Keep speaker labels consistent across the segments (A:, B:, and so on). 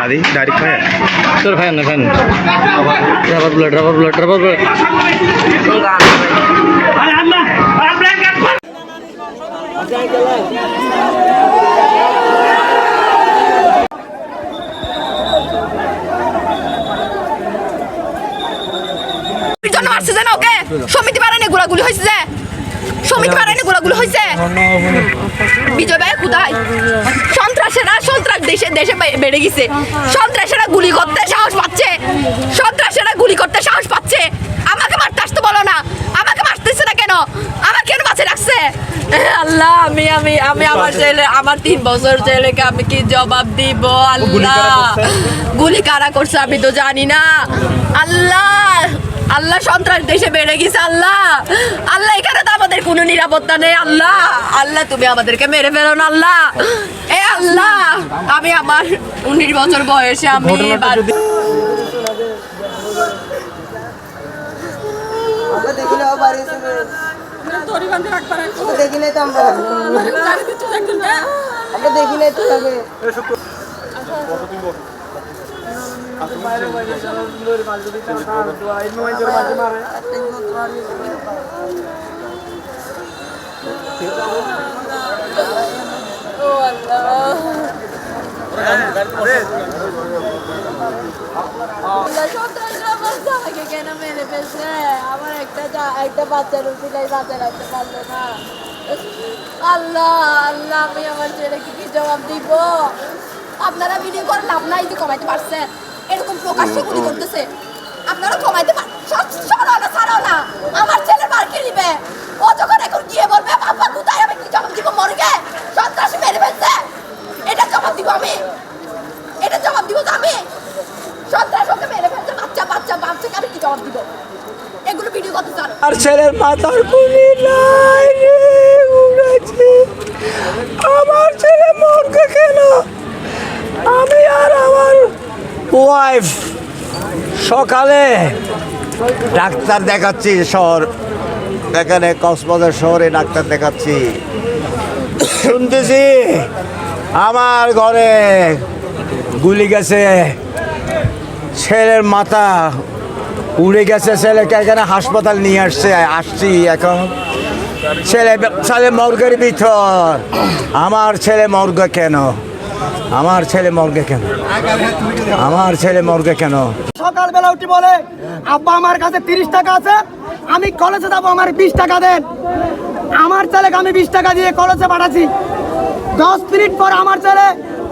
A: అది direct fire
B: sir fire అన్న fire rubber blood rubber blood rubber
C: blood అన్న মারছে জানো ওকে? সমিতি বারানে গোলাগুলি হয়েছে যে? সমিতি বারানে গোলাগুলি হয়েছে বিজয় ভাই কোথায় সন্ত্রাসেরা সন্ত্রাস দেশে দেশে বেড়ে গেছে। সন্ত্রাসেরা গুলি করতে সাহস পাচ্ছে। সন্ত্রাসেরা গুলি করতে সাহস পাচ্ছে। আমাকে মারতে আসতে বলো না। আমাকে মারতেছে না কেন? আমার কেন বাঁচে রাখছে? আল্লাহ আমি আমি আমি আমার ছেলে আমার তিন বছর ছেলেকে আমি কি জবাব দিব? আল্লাহ। গুলি কারা করছে আমি তো জানি না। আল্লাহ। আল্লাহ সন্ত্রাস দেশে বেড়ে গেছে আল্লাহ। আল্লাহ এখানে তো আমাদের কোনো নিরাপত্তা নেই আল্লাহ। আল্লাহ তুমি আমাদেরকে মেরে ফেলো না আল্লাহ। এ আল্লাহ আমি আমার উনিশ বছর বয়সে আমি
D: দেখিলে দেখিলে তো আমরা আমরা দেখিলে তো হবে
E: সন্ত্রাসীরা বলছে আমাকে কেন মেরে আমার একটা একটা উচিলাই বাচ্চা রাখতে পারল না আল্লাহ আল্লাহ, আমি আমার কি জবাব দিব?
C: আপনারা ভিডিও করে লাভ যে কমাইতে পারছেন এরকম প্রকাশ্যে গুলি করতেছে। আপনারা কমাইতে পার সর- সরো না ছাড়ো না। আমার ছেলে মার্কে নিবে? ও যখন এখন গিয়ে বলবে বাবা কোথায়? আমি কি জবাব দিব মরগে? সন্ত্রাসী মেরে ফেলছে। এটা জবাব দিব আমি। এটা জবাব দিব তো আমি। সন্ত্রাস ওকে মেরে ফেলছে বাচ্চা বাচ্চা বাচ্চাকে আমি কি জবাব দিব? এগুলো ভিডিও করতে চান।
F: আর ছেলের মাথার গুলি নাই রে উড়েছে। আমার ছেলে মরবে কেন? আমি আর আমার ওয়াইফ সকালে ডাক্তার দেখাচ্ছি শহর। এখানে কক্সবাজার শহরে ডাক্তার দেখাচ্ছি। শুনতেছি আমার ঘরে গুলি গেছে। ছেলের মাথা উড়ে গেছে। ছেলেকে এখানে হাসপাতাল নিয়ে আসছে, আসছি এখন। ছেলে ছেলে মর্গের ভিতর। আমার ছেলে মর্গ কেন? আমার ছেলে মর্গে কেন? আমার ছেলে মর্গে কেন?
D: সকালবেলা উঠি বলে আব্বা আমার কাছে তিরিশ টাকা আছে আমি কলেজে যাব আমার বিশ টাকা দেন। আমার ছেলেকে আমি বিশ টাকা দিয়ে কলেজে পাঠাচ্ছি। দশ মিনিট পর আমার ছেলে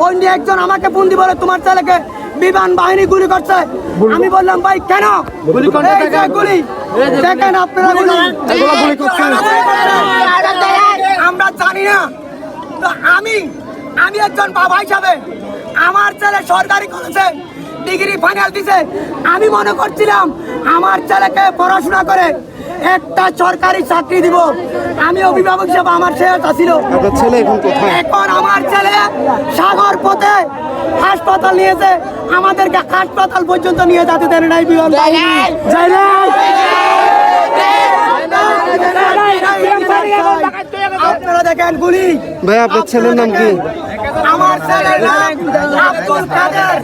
D: অন্য একজন আমাকে বন্দি বলে তোমার ছেলেকে বিমান বাহিনী গুলি করছে। আমি বললাম ভাই কেন? গুলি গুলি দেখেন আপনারা গুলি আমরা জানি না। তো আমি আমি একজন বাবা হিসাবে আমার ছেলে সরকারি কলেজে ডিগ্রি ফাইনাল দিছে। আমি মনে করছিলাম আমার ছেলেকে পড়াশোনা করে একটা সরকারি চাকরি দিব। আমি অভিভাবক হিসাবে আমার ছেলে ছিল।
A: ছেলে এখন কোথায়?
D: এখন আমার ছেলে সাগর পথে হাসপাতাল নিয়েছে। আমাদেরকে হাসপাতাল পর্যন্ত নিয়ে যেতে দেন নাই বিমান বাহিনী। আপনারা দেখেন গুলি।
A: ভাই আপনার ছেলের নাম কি?
D: আমার ছেলের নাম আব্দুল কাদের।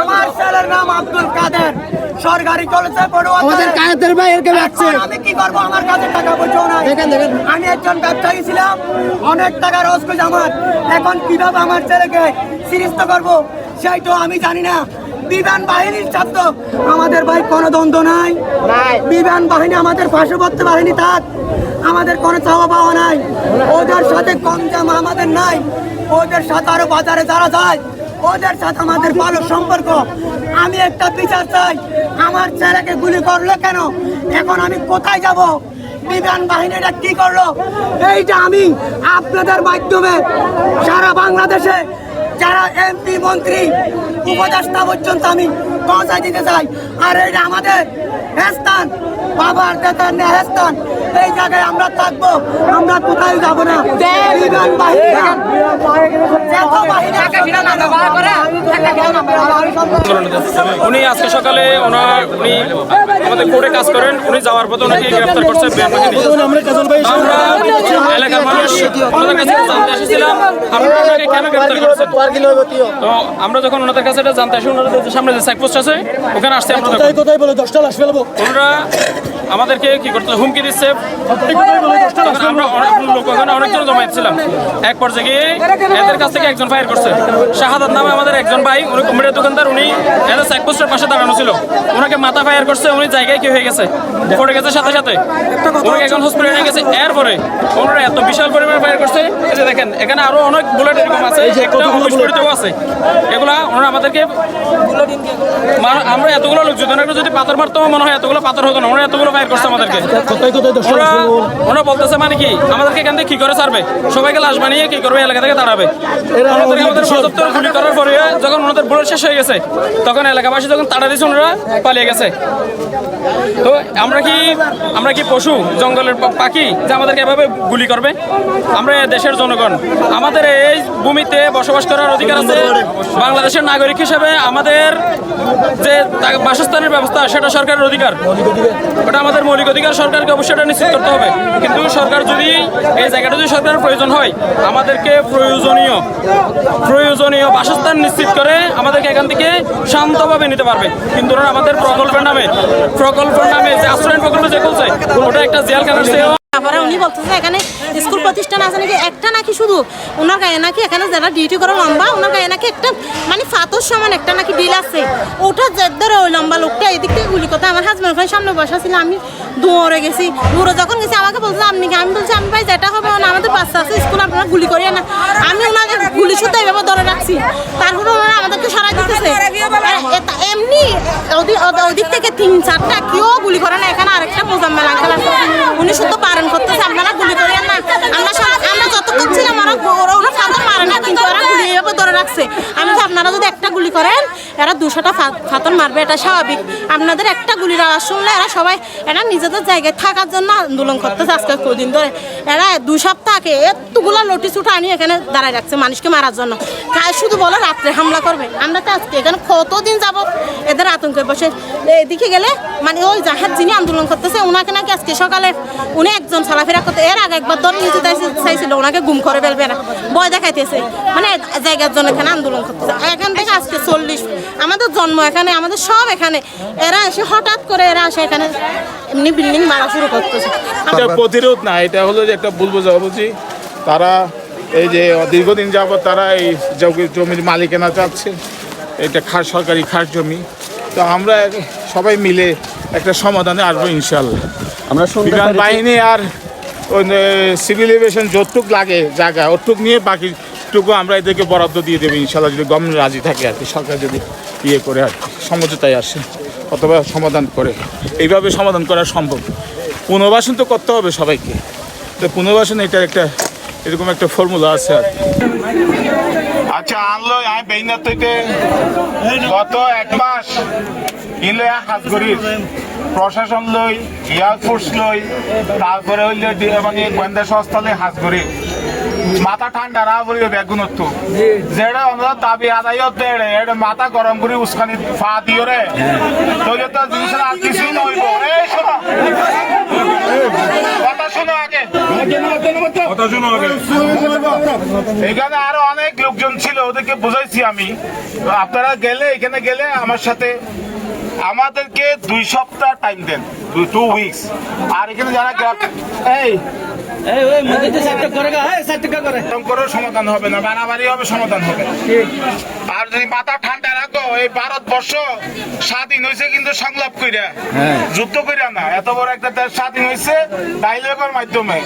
D: আমার ছেলের নাম আব্দুল কাদের। সরকারি কলেজে পড়ুয়া আমাদের কাদের ভাই এরকে লাগছে আমি কি করব? আমার কাছে টাকা পয়সা নাই। আমি একজন ব্যবসায়ী ছিলাম। অনেক টাকা রোজ করে আমার। এখন কীভাবে আমার ছেলেকে সিরিস্ত করব? সেইটাও আমি জানি না। বিমান বাহিনীর ছাত্র। আমাদের ভাই কোনো দ্বন্দ্ব নাই। বিমান বাহিনী আমাদের পার্শ্ববর্তী বাহিনী থাক আমাদের কোনো চাওয়া পাওয়া নাই। ওদের সাথে কম জামা আমাদের নাই। ওদের সাথে আরও বাজারে যারা যায়, ওদের সাথে আমাদের ভালো সম্পর্ক। আমি একটা বিচার চাই, আমার ছেলেকে গুলি করল কেন? এখন আমি কোথায় যাব? বিমান বাহিনীটা কি করল? এইটা আমি আপনাদের মাধ্যমে সারা বাংলাদেশে যারা এমপি মন্ত্রী, উপদেষ্টা পর্যন্ত আমি পৌঁছায় দিতে চাই। আর এটা আমাদের স্থান বাবার দাদার স্থান এই জায়গায় আমরা থাকব আমরা কোথায় যাব না? বিমান
G: উনি আজকে সকালে ওনার উনি আমাদের কোর্টে কাজ করেন উনি যাওয়ার পথে ওনাকে গ্রেফতার করছে আমরা এলাকার মানুষ ওনাদের কাছে জানতে এসেছিলাম। আপনারা ওনাকে কেন গ্রেফতার করেছেন তো আমরা যখন ওনাদের কাছে এটা জানতে আসি ওনাদের সামনে যে চেকপোস্ট আছে ওখানে আসতে আমরা তখন।
H: কোথায় বলে? দশটা লাশ ফেলব।
G: ওনারা আমাদেরকে কি করতে হুমকি দিচ্ছে। আমরা লোক ওখানে অনেকজন জমায়েত ছিলাম। এক পর্যায়ে গিয়ে এদের কাছ থেকে একজন ফায়ার করছে। শাহাদাত নামে আমাদের একজন ভাই উনি কুমিরের দোকানদার উনি এদের চেকপোস্টের পাশে দাঁড়ানো ছিল। ওনাকে মাথা ফায়ার করছে উনি জায়গায় কি হয়ে গেছে? পড়ে গেছে সাথে সাথে। ওনাকে এখন হসপিটালে গেছে। এরপরে ওনারা এত বিশাল পরিমাণে ফায়ার করছে। এই যে দেখেন এখানে আরও অনেক বুলেট এরকম আছে একটা আছে। এগুলা ওনারা আমাদেরকে আমরা এতগুলো লোক যদি যদি পাথর মারতো মনে হয় এতগুলো পাথর হতো না। ওরা এতগুলো ফায়ার করছে আমাদেরকে? ওরা বলতেছে মানে কি? আমাদেরকে এখান থেকে কি করে ছাড়বে? সবাইকে লাশ বানিয়ে কি করবে? এলাকা থেকে তাড়াবে। আমাদের গুলি করার পরে যখন ওনাদের বুলেট শেষ হয়ে গেছে তখন এলাকাবাসী যখন তাড়া দিয়েছে ওনারা পালিয়ে গেছে। তো আমরা কি আমরা কি পশু জঙ্গলের পাখি যে আমাদেরকে এভাবে গুলি করবে? আমরা দেশের জনগণ। আমাদের এই ভূমিতে বসবাস করার অধিকার আছে বাংলাদেশের নাগরিক হিসেবে। আমাদের যে বাসস্থানের ব্যবস্থা সেটা সরকারের অধিকার। ওটা আমাদের মৌলিক অধিকার সরকারকে অবশ্যই এটা নিশ্চিত করতে হবে। কিন্তু সরকার যদি এই জায়গাটা যদি সরকারের প্রয়োজন হয়, আমাদেরকে প্রয়োজনীয় প্রয়োজনীয় বাসস্থান নিশ্চিত করে আমাদেরকে এখান থেকে শান্তভাবে নিতে পারবে। কিন্তু আমাদের প্রকল্পের নামে প্রকল্পের নামে যে আশ্রয়ন প্রকল্প যে করছে ওটা একটা জেলখানার চেয়েও
I: তারপরে উনি বলতেছে, এখানে স্কুল প্রতিষ্ঠান আছে নাকি? একটা নাকি শুধু ওনার গায়ে নাকি এখানে যারা ডিউটি করে লম্বা, ওনার গায়ে নাকি একটা মানে ফাতর সমান একটা নাকি ডিল আছে। ওটা যে ধরে ওই লম্বা লোকটা এদিক থেকে গুলি করতে আমার হাজব্যান্ড ওখানে সামনে বসা ছিল আমি দৌড়ে গেছি। দৌড়ে যখন গেছি, আমাকে বলছে, আপনি কি? আমি বলছি, আমি ভাই যেটা হবে না আমাদের বাচ্চা আছে, স্কুল আপনারা গুলি করিয়ে না। আমি ওনাকে গুলি শুদ্ধ এভাবে ধরে রাখছি। তারপরে ওনারা আমাদেরকে সরাই দিতেছে। এমনি ওদিক থেকে তিন চারটা কেউ গুলি করে না, এখানে আরেকটা মোজাম্মেল আঙ্কেল আছে। উনি শুধু বারণ করতেছে, আপনারা গুলি করেন না। আমরা আমরা যতক্ষণ ছিলাম ওরা ওরা সাধারণ মারে না, কিন্তু ওরা গুলি এভাবে ধরে রাখছে। আমি আপনারা যদি একটা গুলি করেন এরা দুশোটা ফা- ফাতর মারবে, এটা স্বাভাবিক। আপনাদের একটা গুলির আওয়াজ শুনলে এরা সবাই, এরা নিজেদের জায়গায় থাকার জন্য আন্দোলন করতেছে আজকে কদিন ধরে। এরা দু সপ্তাহ আগে এতগুলো নোটিশ উঠে আনি এখানে দাঁড়ায় রাখছে মানুষকে মারার জন্য। কাজ শুধু বলে, রাত্রে হামলা করবে। আমরা তো আজকে এখানে কতদিন যাব এদের আতঙ্কে বসে, এদিকে গেলে মানে ওই জাহাজ যিনি আন্দোলন করতেছে, ওনাকে নাকি আজকে সকালে উনি একজন চলাফেরা করতে এর আগে একবার ধরে নিতে চাইছে- চাইছিল, ওনাকে গুম করে ফেলবে না ভয় দেখাইতেছে। মানে জায়গার জন্য এখানে আন্দোলন করতেছে। এখান থেকে আজকে চল্লিশ আমাদের জন্ম এখানে আমাদের সব এখানে। এরা এসে হঠাৎ করে এরা আসে এখানে এমনি বিল্ডিং মারা শুরু করতেছে।
J: এটা প্রতিরোধ না এটা হলো যে একটা ভুল বোঝাবুঝি। তারা এই যে দীর্ঘদিন যাবত তারা এই জমি- জমির মালিকানা চাচ্ছে। এটা খাস সরকারি খাস জমি। তো আমরা সবাই মিলে একটা সমাধানে আসব ইনশাল্লাহ
A: আমরা
J: বিমান বাহিনী আর সিভিল এভিয়েশন যতটুক লাগে জায়গা ওটুক নিয়ে বাকিটুকু আমরা এদেরকে বরাদ্দ দিয়ে দেবো ইনশাল্লাহ যদি গভর্নমেন্ট রাজি থাকে আর কি, সরকার যদি ইয়ে করে আর কি, সমঝোতায় আসে, অথবা সমাধান করে। এইভাবে সমাধান করা সম্ভব। পুনর্বাসন তো করতে হবে সবাইকে। তো পুনর্বাসন এটার একটা এরকম একটা ফর্মুলা আছে আর আচ্ছা আনলো আমি বেইনার থেকে। গত এক মাস কিনলে হাতগড়ির প্রশাসন লই এয়ারফোর্স লই, তারপরে হইলে মানে গোয়েন্দা সংস্থা লই হাতগড়ি মাথা ঠান্ডা না বলি বেগুনত্ব যেটা আমরা দাবি আদায় হতে এটা মাথা গরম করে উস্কানি ফা দিও রে। তো জিনিসের আর কিছুই নইব। এই শোনো। কথা শোনো আগে। কথা শোনো আগে। এখানে আরও অনেক লোকজন ছিল ওদেরকে বুঝাইছি আমি। আপনারা গেলে এখানে গেলে আমার সাথে। আমাদেরকে দুই সপ্তাহ টাইম দেন টু উইকস আর এখানে যারা এই সমাধান হবে না বাড়াবাড়ি হবে সমাধান হবে। আর যদি মাথা ঠান্ডা রাখো এই ভারতবর্ষ স্বাধীন হয়েছে কিন্তু সংলাপ কইরা। যুদ্ধ কইরা না এত বড় একটা দেশ স্বাধীন হয়েছে ডাইলগের মাধ্যমে।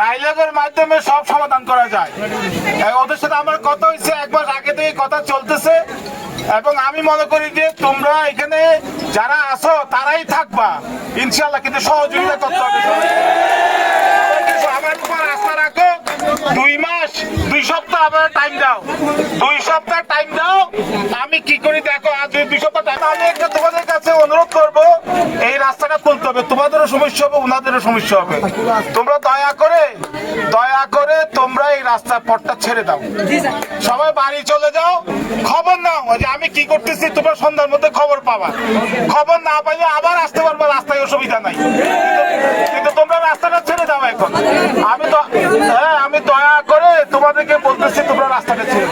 J: ডাইলগের মাধ্যমে সব সমাধান করা যায়। ওদের সাথে আমার কথা হয়েছে এক মাস আগে থেকে কথা চলতেছে। এবং আমি মনে করি যে তোমরা এখানে যারা আছো তারাই থাকবা। ইনশাল্লাহ কিন্তু সহযোগিতা করতে হবে। রাখো দুই মাস দুই সপ্তাহ আমার টাইম দাও। দুই সপ্তাহ টাইম দাও। আমি কি করি দেখো, আজ দুই সপ্তাহ টাইম আমি একটা তোমাদের কাছে অনুরোধ করব, এই রাস্তাটা তুলতে হবে। তোমাদেরও সমস্যা হবে, ওনাদেরও সমস্যা হবে। তোমরা দয়া করে দয়া করে তোমরা এই রাস্তার পথটা ছেড়ে দাও। সবাই বাড়ি চলে যাও। খবর নাও যে আমি কি করতেছি, তোমরা সন্ধ্যার মধ্যে খবর পাবা। খবর না পাইলে আবার আসতে পারবা, রাস্তায় অসুবিধা নাই। কিন্তু তোমরা রাস্তাটা ছেড়ে দাও এখন। আমি তো হ্যাঁ আমি দয়া করে তোমাদেরকে বলতেছি তোমরা রাস্তাটা ছেড়ে